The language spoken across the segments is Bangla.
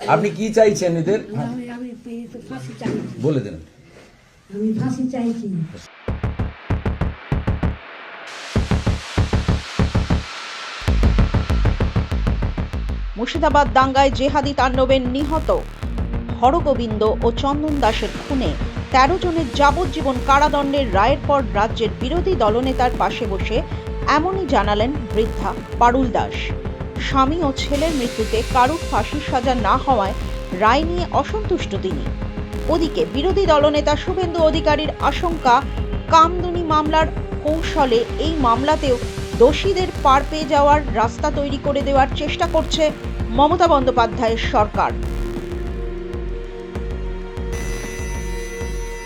আপনি কি চাইছেন এদের? বলে দেন। মুর্শিদাবাদ দাঙ্গায় জেহাদি তাণ্ডবের নিহত হরগোবিন্দ ও চন্দন দাসের খুনে তেরো জনের যাবজ্জীবন কারাদণ্ডের রায়ের পর রাজ্যের বিরোধী দলনেতার পাশে বসে এমনই জানালেন বৃদ্ধা পারুল দাস। স্বামী ও ছেলের মৃত্যুতে কারুর ফাঁসির সাজা না হওয়ায় রায় নিয়ে অসন্তুষ্ট তিনি। ওদিকে বিরোধী দলনেতা শুভেন্দু অধিকারীর আশঙ্কা, কামদুনি মামলার কৌশলে এই মামলাতেও দোষীদের পার পেয়ে যাওয়ার রাস্তা তৈরি করে দেওয়ার চেষ্টা করছে মমতা বন্দ্যোপাধ্যায়ের সরকার।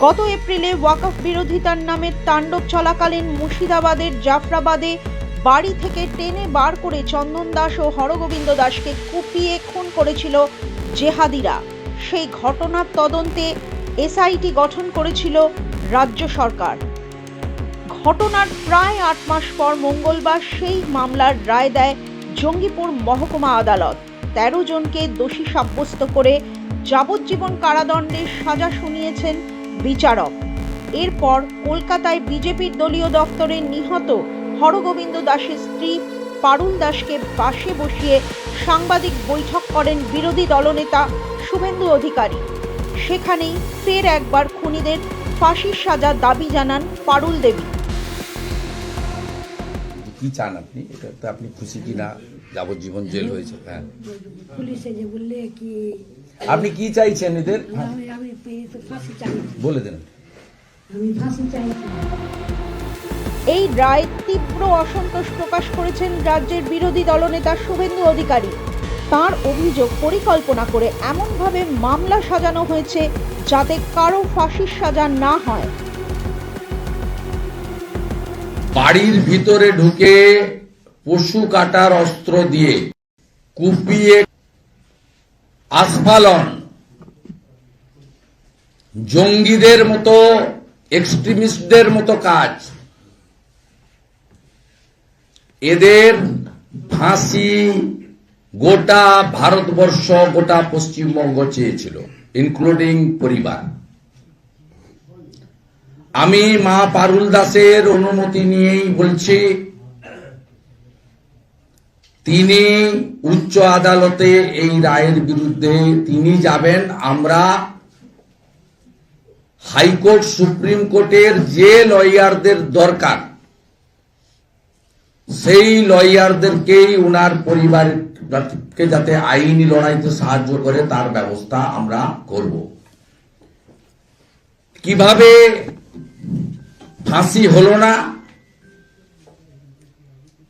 গত এপ্রিলে ওয়াকফ বিরোধিতার নামে তাণ্ডব চলাকালীন মুর্শিদাবাদের, জাফরাবাদে বাড়ি থেকে টেনে বার করে চন্দন দাস ও হরগোবিন্দ দাসকে কুপিয়ে খুন করেছিল জেহাদিরা। সেই ঘটনার তদন্তে এসআইটি গঠন করেছিল রাজ্য সরকার। ঘটনার প্রায় আট মাস পর মঙ্গলবার সেই মামলার রায় দেয় জঙ্গিপুর মহকুমা আদালত। তেরো জনকে দোষী সাব্যস্ত করে যাবজ্জীবন কারাদণ্ডের সাজা শুনিয়েছেন বিচারক। এরপর কলকাতায় বিজেপির দলীয় দপ্তরে নিহত হরগোবিন্দ দাসের স্ত্রী পারুল দাসকে পাশে বসিয়ে সাংবাদিক বৈঠক করেন বিরোধী দলনেতা শুভেন্দু অধিকারী। সেখানেই ফের একবার খুনিদের ফাঁসির সাজা দাবি জানান পারুল দেবী। কি চান আপনি? এটাতে আপনি খুশি কি না যাবজ্জীবন জেল হয়েছে হ্যাঁ। পুলিশে যে বললে কি আপনি কি চাইছেন এদের? আমি আমি ফাঁসি চাইছি বলে দেন। আমি ফাঁসি চাইছি এই রায় তীব্র অসন্তোষ প্রকাশ করেছেন রাজ্যের বিরোধী দলনেতা শুভেন্দু অধিকারী। তার অভিযোগ পরিকল্পনা করে এমনভাবে মামলা সাজানো হয়েছে যাতে কারও ফাঁসির সাজা না হয়। বাড়ির ভিতরে ঢুকে পশু কাটার অস্ত্র দিয়ে কুপিয়ে আস্ফালন। জঙ্গিদের মতো এক্সট্রিমিস্টদের মতো কাজ। এদের ফাঁসি গোটা ভারতবর্ষ, গোটা পশ্চিমবঙ্গ চেয়েছিল ইনক্লুডিং পরিবার। আমি মা পারুল দাসের অনুমতি নিয়েই বলছি, তিনি উচ্চ আদালতে এই রায়ের বিরুদ্ধে তিনি যাবেন। আমরা হাইকোর্ট, সুপ্রিম কোর্টের যে লয়ারদের দরকার সেই লয়ারদেরকেই উনার পরিবারকে যাতে আইনি লড়াইতে সাহায্য করে, তার ব্যবস্থা আমরা করব। কীভাবে ফাঁসি হলো না?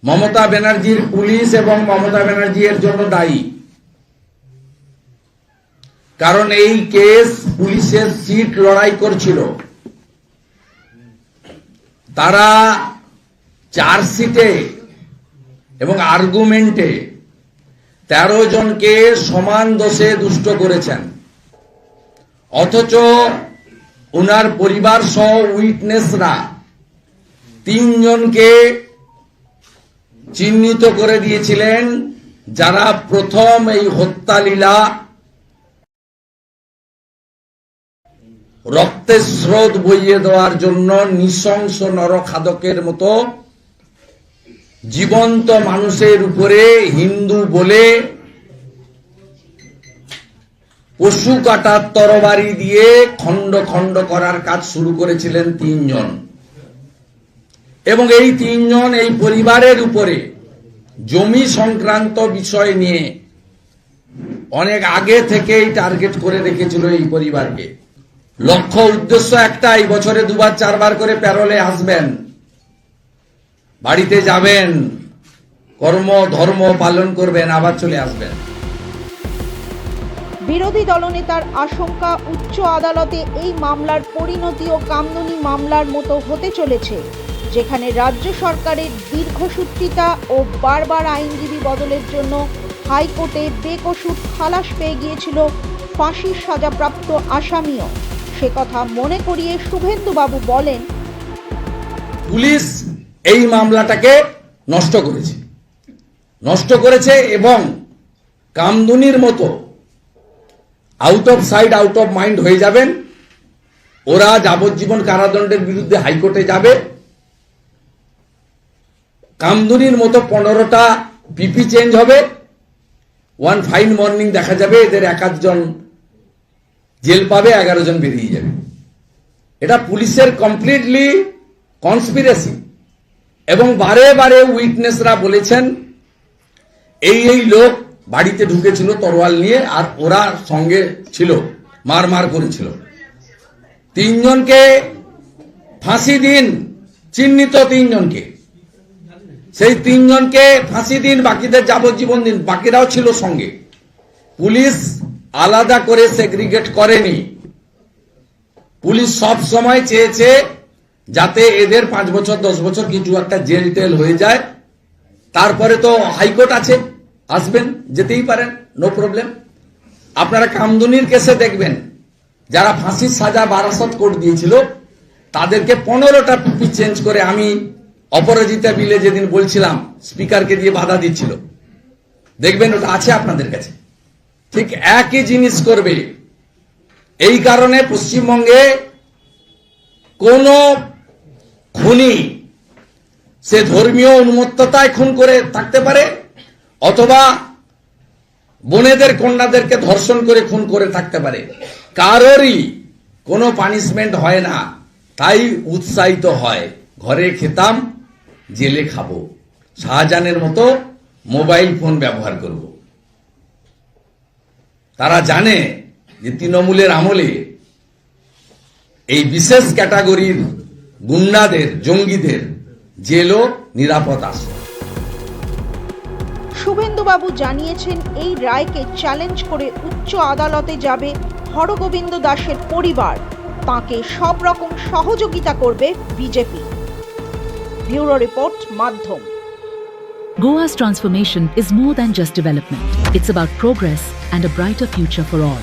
মমতা ব্যানার্জির পুলিশ এবং মমতা ব্যানার্জি এর জন্য দায়ী। কারণ এই কেস পুলিশের সিট লড়াই করছিল। তারা চার্জশিটে এবং আর্গুমেন্টে তেরো জনকে সমান দোষে দুষ্ট করেছেন। অথচ ওনার পরিবার সহ উইটনেসরা তিনজনকে চিহ্নিত করে দিয়েছিলেন, যারা প্রথম এই হত্যালীলা রক্তের স্রোত বইয়ে দেওয়ার জন্য নৃশংস নরখাদকের মতো জীবন্ত মানুষের উপরে হিন্দু বলে পশু কাটার তরবারি দিয়ে খণ্ড খণ্ড করার কাজ শুরু করেছিলেন তিনজন। এবং এই তিনজন এই পরিবারের উপরে জমি সংক্রান্ত বিষয় নিয়ে অনেক আগে থেকেই টার্গেট করে রেখেছিল এই পরিবারকে। লক্ষ্য উদ্দেশ্য একটাই, বছরে দুবার, চারবার করে প্যারোলে আসবেন। বাড়িতে যাবেন কর্ম ধর্ম পালন করবেন আবার চলে আসবেন। বিরোধী দলনেতার আশঙ্কা উচ্চ আদালতে এই মামলার পরিণতি ও কামদুনি মামলার মতো হতে চলেছে যেখানে রাজ্য সরকারের দীর্ঘসূত্রিতা ও বারবার আইনজীবী বদলের জন্য হাইকোর্টে বেকসুর খালাস পেয়ে গিয়েছিল ফাঁসির সাজাপ্রাপ্ত আসামিও। সে কথা মনে করিয়ে শুভেন্দুবাবু বলেন পুলিশ এই মামলাটাকে নষ্ট করেছে। নষ্ট করেছে এবং কামদুনির মতো out of side out of mind হয়ে যাবেন। ওরা যাবজ্জীবন কারাদণ্ডের বিরুদ্ধে হাইকোর্টে যাবে। কামদুনির মতো পনেরোটা পিপি চেঞ্জ হবে। ওয়ান ফাইন মর্নিং দেখা যাবে, এদের এক আধজন জেল পাবে, এগারো জন বেরিয়ে যাবে। এটা পুলিশের কমপ্লিটলি কনস্পিরেসি এবং বারে বারে উইটনেসরা বলেছেন, এই এই লোক বাড়িতে ঢুকেছিল তরোয়াল নিয়ে আর ওরা সঙ্গে ছিল, মার মার করেছিল। তিনজনকে ফাঁসি দিন, চিহ্নিত তিনজনকে। সেই তিনজনকে ফাঁসি দিন, বাকিদের যাবজ্জীবন দিন, বাকিরাও ছিল সঙ্গে। পুলিশ আলাদা করে সেগ্রিগেট করেনি। পুলিশ সব সময় চেয়েছে যাতে এদের পাঁচ বছর, দশ বছর কিছু একটা জেল টেল হয়ে যায়। তারপরে তো হাইকোর্ট আছে, আসবেন, যেতেই পারেন নো প্রবলেম আপনারা কামদুনির কেসে দেখবেন, যারা ফাঁসির সাজা বারাসত কোর্ট দিয়েছিল, তাদেরকে পনেরোটা পিপি চেঞ্জ করে আমি অপরাজিতা বিলে যেদিন বলছিলাম, স্পিকারকে দিয়ে বাধা দিচ্ছিল। দেখবেন ওটা আছে আপনাদের কাছে। ঠিক একই জিনিস করবে। এই কারণে পশ্চিমবঙ্গে কোন খুনি। সে ধর্মীয় উন্মত্ততায় খুন করে থাকতে পারে, অথবা বোনেদের কন্যাদেরকে ধর্ষণ করে খুন করে থাকতে পারে। কারোরই কোনো পানিশমেন্ট হয় না, তাই উৎসাহিত হয়। ঘরে খেতাম, জেলে খাব। শাহজাহানের মতো মোবাইল ফোন ব্যবহার করব। তারা জানে যে তৃণমূলের আমলে এই বিশেষ ক্যাটাগরির গুন্ডাদের জঙ্গিদের জেলও নিরাপদ আসে শুভেন্দুবাবু জানিয়েছেন এই রায়কে চ্যালেঞ্জ করে উচ্চ আদালতে যাবে হরগোবিন্দ দাসের পরিবার তাকে সব রকম সহযোগিতা করবে বিজেপি ব্যুরো রিপোর্ট মাধ্যম Goa's transformation is more than just development. It's about progress and a brighter future for all.